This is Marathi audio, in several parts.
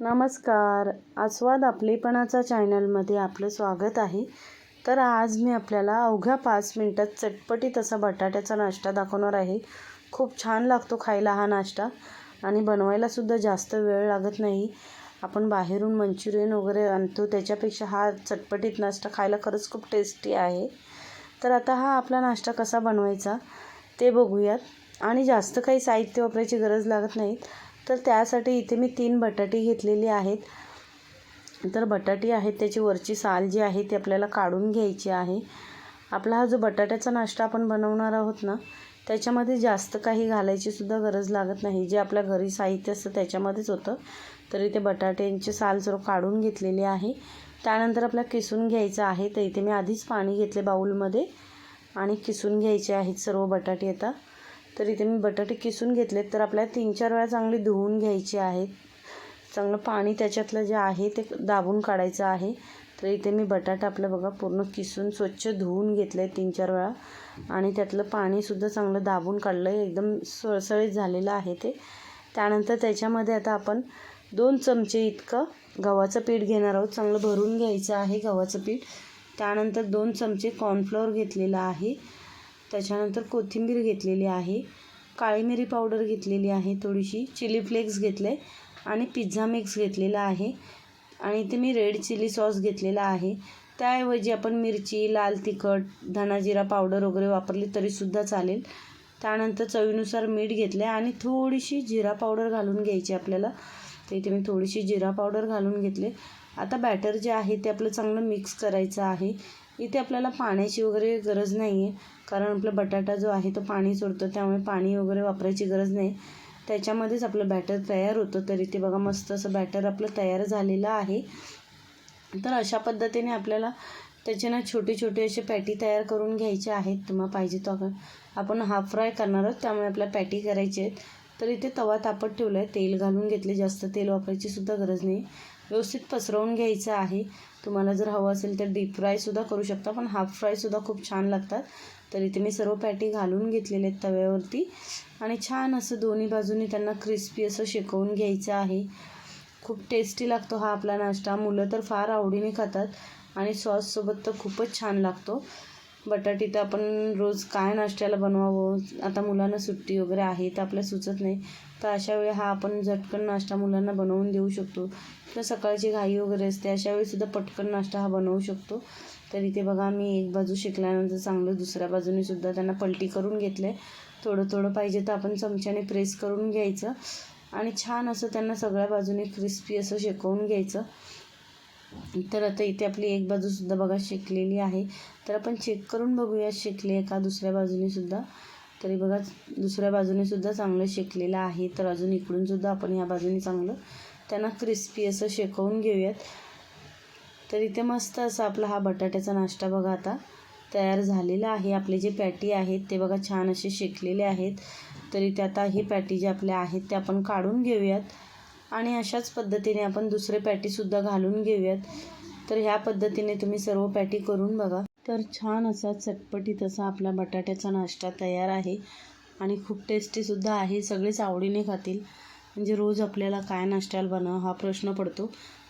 नमस्कार. आस्वाद आपलेपणाचा चॅनलमध्ये आपलं स्वागत आहे. तर आज मी आपल्याला अवघ्या पाच मिनटात चटपटीत असा बटाट्याचा नाश्ता दाखवणार आहे. खूप छान लागतो खायला हा नाश्ता आणि बनवायलासुद्धा जास्त वेळ लागत नाही. आपण बाहेरून मंचुरियन वगैरे आणतो त्याच्यापेक्षा हा चटपटीत नाश्ता खायला खरंच खूप टेस्टी आहे. तर आता हा आपला नाश्ता कसा बनवायचा ते बघूयात. आणि जास्त काही साहित्य वापरायची गरज लागत नाहीत तर त्यासाठी इथे मी तीन बटाटे घेतलेली आहेत. तर बटाटी आहेत त्याची वरची साल जी आहे ती आपल्याला काढून घ्यायची आहे. आपला हा जो बटाट्याचा नाश्ता आपण बनवणार आहोत ना त्याच्यामध्ये जास्त काही घालायची सुद्धा गरज लागत नाही. जे आपल्या घरी साहित्य असतं त्याच्यामध्येच होतं. तर इथे बटाट्यांची साल सर्व काढून घेतलेली आहे त्यानंतर आपल्या किसून घ्यायचं आहे. तर इथे मी आधीच पाणी घेतले बाऊलमध्ये आणि किसून घ्यायचे आहेत सर्व बटाटे आता. तर इथे मी बटाटे किसून घेतलेत. तर आपल्याला तीन चार वेळा चांगली धुवून घ्यायची आहेत. चांगलं पाणी त्याच्यातलं जे आहे ते दाबून काढायचं आहे. तर इथे मी बटाटा आपलं बघा पूर्ण किसून स्वच्छ धुवून घेतलं आहे तीन चार वेळा. आणि त्यातलं पाणीसुद्धा चांगलं दाबून काढलं आहे एकदम सळसळीत झालेलं आहे ते. त्यानंतर त्याच्यामध्ये आता आपण दोन चमचे इतकं गव्हाचं पीठ घेणार आहोत. चांगलं भरून घ्यायचं आहे गव्हाचं पीठ. त्यानंतर दोन चमचे कॉर्नफ्लॉवर घेतलेलं आहे. त्याच्यानंतर कोथिंबीर घेतलेली आहे. काळी मिरी पावडर घेतलेली आहे थोडीशी. चिली फ्लेक्स घेतले आणि पिझ्झा मिक्स घेतलेला आहे. आणि इथे मी रेड चिली सॉस घेतलेला आहे. त्याऐवजी आपण मिरची लाल तिखट धनाजिरा पावडर वगैरे वापरली तरीसुद्धा चालेल. त्यानंतर चवीनुसार मीठ घेतलं आहे आणि थोडीशी जिरा पावडर घालून घ्यायची आपल्याला. तर इथे मी थोडीशी जिरा पावडर घालून घेतले. आता बॅटर जे आहे ते आपलं चांगलं मिक्स करायचं आहे. इथे आपल्याला पाण्याची वगैरे गरज नाही आहे कारण आपला बटाटा जो आहे तो पाणी सोडतो त्यामुळे पाणी वगैरे वापरायची गरज नाही. त्याच्यामध्येच आपलं बॅटर तयार होतं तर इथे बघा मस्त असं बॅटर आपलं तयार झालेलं आहे. तर अशा पद्धतीने आपल्याला त्याचे ना छोटे छोटे असे पॅटी तयार करून घ्यायचे आहेत. तुम्हाला पाहिजे तो आपण हाफ फ्राय करणार आहोत त्यामुळे आपल्या पॅटी करायची आहेत. तर इथे तवा तापत ठेवला आहे तेल घालून घेतले. जास्त तेल वापरायची सुद्धा गरज नाही. व्यवस्थित पसरवून घ्यायचं आहे. तुम्हाला जर हवं असेल तर डीप फ्रायसुद्धा करू शकता पण हाफ फ्रायसुद्धा खूप छान लागतात. तर इथे मी सर्व पॅटी घालून घेतलेले आहेत तव्यावरती. आणि छान असं दोन्ही बाजूनी त्यांना क्रिस्पी असं शेकवून घ्यायचं आहे. खूप टेस्टी लागतो हा आपला नाश्ता. मुलं तर फार आवडीने खातात आणि सॉससोबत तर खूपच छान लागतो. बटाटी तर आपण रोज काय नाश्त्याला बनवावं? आता मुलांना सुट्टी वगैरे आहे तर आपल्याला सुचत नाही. तर अशा वेळी हा आपण झटकन नाश्ता मुलांना बनवून देऊ शकतो. तर सकाळची घाई वगैरे असते अशा वेळीसुद्धा पटकन नाश्ता हा बनवू शकतो. तर इथे बघा मी एक बाजू शिकल्यानंतर चांगलं दुसऱ्या बाजूने सुद्धा त्यांना पलटी करून घेतलं आहे थोडं थोडं पाहिजे तर आपण चमच्याने प्रेस करून घ्यायचं. आणि छान असं त्यांना सगळ्या बाजूने क्रिस्पी असं शेकवून घ्यायचं. तर आता इथे आपली एक बाजूसुद्धा बघा शेकलेली आहे. तर आपण चेक करून बघूया शेकले आहे का दुसऱ्या बाजूने सुद्धा. तरी बघा दुसऱ्या बाजूने सुद्धा चांगलं शेकलेलं आहे. तर अजून इकडूनसुद्धा आपण ह्या बाजूने चांगलं त्यांना क्रिस्पी असं शेकवून घेऊयात. तर इथे मस्त असा आपला हा बटाट्याचा नाश्ता बघा आता तयार झालेला आहे. आपले जे पॅटी आहेत ते बघा छान असे शेकलेले आहेत. तर इथे आता हे पॅटी जे आपले आहेत ते आपण काढून घेऊयात. आणि अशाच पद्धतीने आपण दुसरे पॅटीसुद्धा घालून घेऊयात. तर ह्या पद्धतीने तुम्ही सर्व पॅटी करून बघा. तर छान असा चटपटीत असा आपला बटाट्याचा नाश्ता तयार आहे. आणि खूप टेस्टीसुद्धा आहे. सगळेच आवडीने खातील. म्हणजे रोज आपल्याला काय नाश्त्याला बनवा हा प्रश्न पडतो.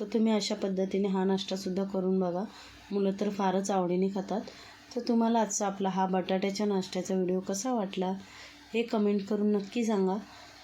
तर तुम्ही अशा पद्धतीने हा नाश्तासुद्धा करून बघा. मुलं तर फारच आवडीने खातात. तर तुम्हाला आजचा आपला हा बटाट्याच्या नाश्त्याचा व्हिडिओ कसा वाटला हे कमेंट करून नक्की सांगा.